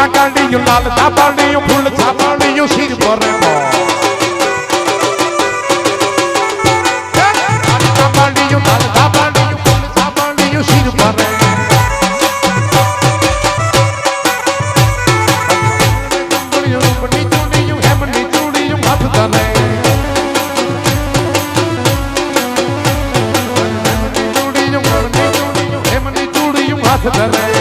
કાંગાડીયું લાલ દાબાડીયું ફૂલ છાબાડીયું શીર ભરે કાંગાડીયું લાલ દાબાડીયું ફૂલ છાબાડીયું શીર ભરે હાથ ધરે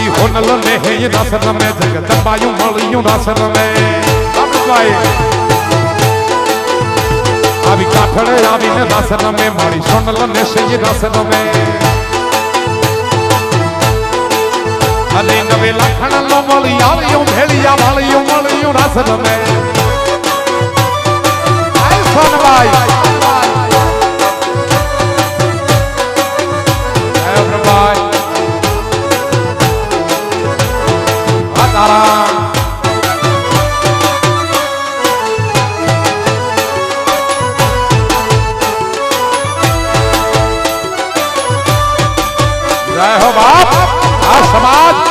આઈ હોનલ ને હે નસ રમે જગદંબાયું માળિયું નસ રમે. આવી કાઠડે આવીને રસ રમે, મારી સોનલ ને સે રસ રમે. અને નવે લાખણ નો મળી, આવ્યું ભેળિયા વાળિયું नारायण जय हो बाप हर समाज।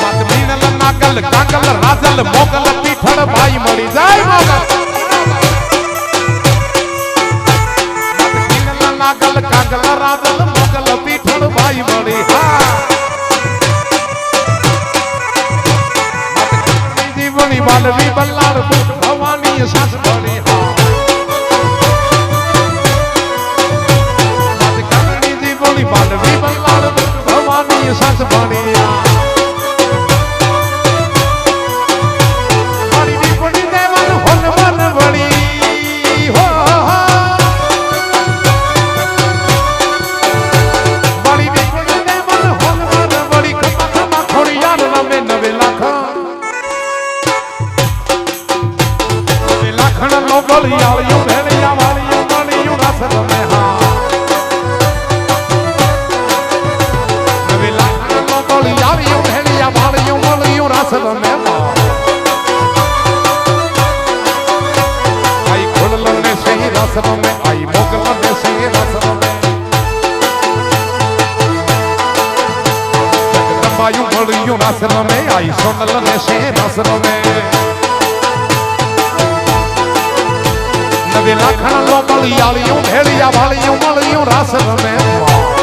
मत मीनल नागल कागल राजल मोगल। લાખા. નવે લાખણ નો આવ્યું ભેળિયા વાળિયું વાળિયું રસ રસ રમે આઈ સોનલ ને સહી રસ રમે નવે લાખણ લો મળી આળિયું ભેળિયા વાળિયું મળ્યું રસ રમે